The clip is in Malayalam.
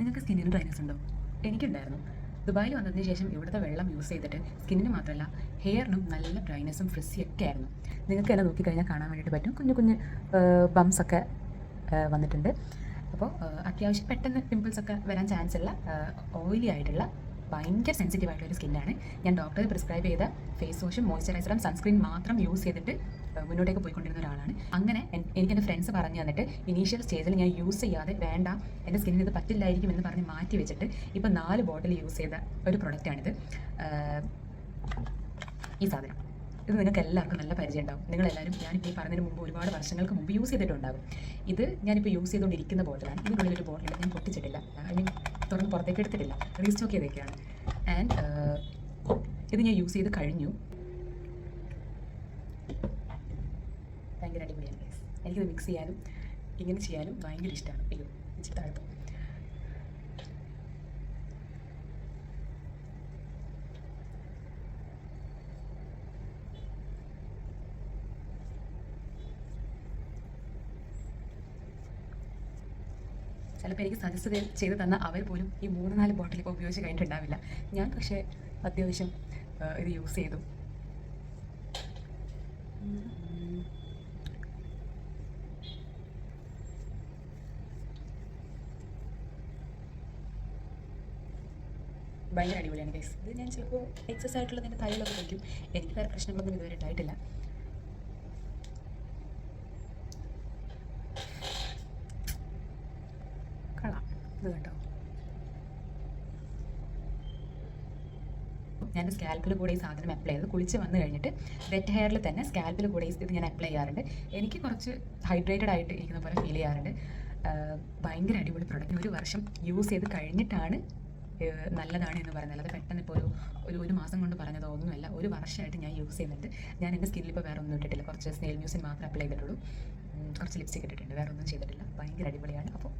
നിങ്ങൾക്ക് സ്കിന്നിന് ഡ്രൈനസ് ഉണ്ടോ? എനിക്കുണ്ടായിരുന്നു. ദുബായിൽ വന്നതിന് ശേഷം ഇവിടുത്തെ വെള്ളം യൂസ് ചെയ്തിട്ട് സ്കിന്നിന് മാത്രമല്ല ഹെയറിനും നല്ല ഡ്രൈനസും ഫ്രിസ്സി ഒക്കെ ആയിരുന്നു. നിങ്ങൾക്ക് തന്നെ നോക്കിക്കഴിഞ്ഞാൽ കാണാൻ വേണ്ടിയിട്ട് പറ്റും. കുഞ്ഞു കുഞ്ഞു ബംസ് ഒക്കെ വന്നിട്ടുണ്ട്. അപ്പോൾ അത്യാവശ്യം പെട്ടെന്ന് പിമ്പിൾസ് ഒക്കെ വരാൻ ചാൻസ് ഉള്ള ഓയിലി ആയിട്ടുള്ള ഭയങ്കര സെൻസിറ്റീവ് ആയിട്ടുള്ള ഒരു സ്കിന്നാണ് ഞാൻ ഡോക്ടർ പ്രിസ്ക്രൈബ് ചെയ്ത ഫേസ് വാഷും മോയ്സ്ചറൈസറും സൺസ്ക്രീൻ മാത്രം യൂസ് ചെയ്തിട്ട് മുന്നോട്ടേക്ക് പോയിക്കൊണ്ടിരുന്ന ഒരാളാണ്. അങ്ങനെ എൻ- എനിക്ക് എന്റെ ഫ്രണ്ട്സ് പറഞ്ഞു തന്നിട്ട് ഇനീഷ്യൽ സ്റ്റേജിൽ ഞാൻ യൂസ് ചെയ്യാതെ വേണ്ട എന്റെ സ്കിന്നിന് ഇത് പറ്റില്ലായിരിക്കും എന്ന് പറഞ്ഞ് മാറ്റി വെച്ചിട്ട് ഇപ്പോൾ നാല് ബോട്ടിൽ യൂസ് ചെയ്ത ഒരു പ്രൊഡക്റ്റാണിത് ഈ സാധനം. ഇത് നിങ്ങൾക്ക് എല്ലാവർക്കും നല്ല പരിചയം ഉണ്ടാവും. നിങ്ങളെല്ലാവരും ഞാനിപ്പോൾ ഈ പറഞ്ഞതിന് മുമ്പ് ഒരുപാട് വർഷങ്ങൾക്ക് മുമ്പ് യൂസ് ചെയ്തിട്ടുണ്ടാകും ഇത് ഞാനിപ്പോൾ യൂസ് ചെയ്തുകൊണ്ടിരിക്കുന്ന ബോട്ടിലാണ് ഇതിനുള്ളിലൊരു ബോട്ടിൽ ഞാൻ പൊട്ടിച്ചിട്ടില്ല. ഐ മീൻ തുറന്ന് പുറത്തേക്ക് എടുത്തിട്ടില്ല. റീസ്റ്റോക്ക് ചെയ്തേക്കാണ്. ആൻഡ് ഇത് ഞാൻ യൂസ് ചെയ്ത് കഴിഞ്ഞു. ഭയങ്കര അടിപൊളിയാണ്. എനിക്കിത് മിക്സ് ചെയ്യാനും ഇങ്ങനെ ചെയ്യാനും ഭയങ്കര ഇഷ്ടമാണ് അയ്യോ ഇച്ചിരി താഴ്ത്തു. ചിലപ്പോൾ എനിക്ക് സജസ്റ്റ് ചെയ്ത് തന്ന അവർ പോലും ഈ മൂന്ന് നാല് ബോട്ടിൽ ഇപ്പോൾ ഉപയോഗിച്ച് കഴിഞ്ഞിട്ടുണ്ടാവില്ല. ഞാൻ പക്ഷേ അത്യാവശ്യം ഇത് യൂസ് ചെയ്തു. ഭയങ്കര അടിപൊളിയാണ് ഗൈസ് ഇത് ഞാൻ ചിലപ്പോൾ എക്സസ് ആയിട്ടുള്ള ആയിട്ടുള്ളതിന്റെ തലയിലൊക്കെ വയ്ക്കും എനിക്ക് വേറെ പ്രശ്നങ്ങളൊന്നും ഇതുവരെ ഉണ്ടായിട്ടില്ല കളാം ഇത് കേട്ടോ ഞാൻ സ്കാൽപ്പിൽ കൂടെ ഈ സാധനം അപ്ലൈ ചെയ്ത്. കുളിച്ച് വന്നു കഴിഞ്ഞിട്ട് വെറ്റ് ഹെയറിൽ തന്നെ സ്കാൽപ്പിൽ കൂടെ ഇത് ഞാൻ അപ്ലൈ ചെയ്യാറുണ്ട്. എനിക്ക് കുറച്ച് ഹൈഡ്രേറ്റഡ് ആയിട്ട് ഇരിക്കുന്ന പോലെ ഫീൽ ചെയ്യാറുണ്ട്. ഭയങ്കര അടിപൊളി പ്രൊഡക്റ്റ് ഒരു വർഷം യൂസ് ചെയ്ത് കഴിഞ്ഞിട്ടാണ് നല്ലതാണ് എന്ന് പറയുന്നത് അത് പെട്ടെന്ന് ഇപ്പോൾ ഒരു ഒരു ഒരു മാസം കൊണ്ട് പറഞ്ഞതോ ഒന്നുമല്ല ഒരു വർഷമായിട്ട് ഞാൻ യൂസ് ചെയ്യുന്നുണ്ട്. ഞാൻ എന്റെ സ്കിന്നിൽ ഇപ്പോൾ വേറെ ഒന്നും ഇട്ടിട്ടില്ല. കുറച്ച് സ്നെയിൽ മ്യൂസിൻ മാത്രമേ അപ്ലൈ ചെയ്തിട്ടുള്ളൂ. കുറച്ച് ലിപ്സ്റ്റിക് ഇട്ടിട്ടുണ്ട്. വേറെ ഒന്നും ചെയ്തിട്ടില്ല. ഭയങ്കര അടിപൊളിയാണ്. അപ്പോൾ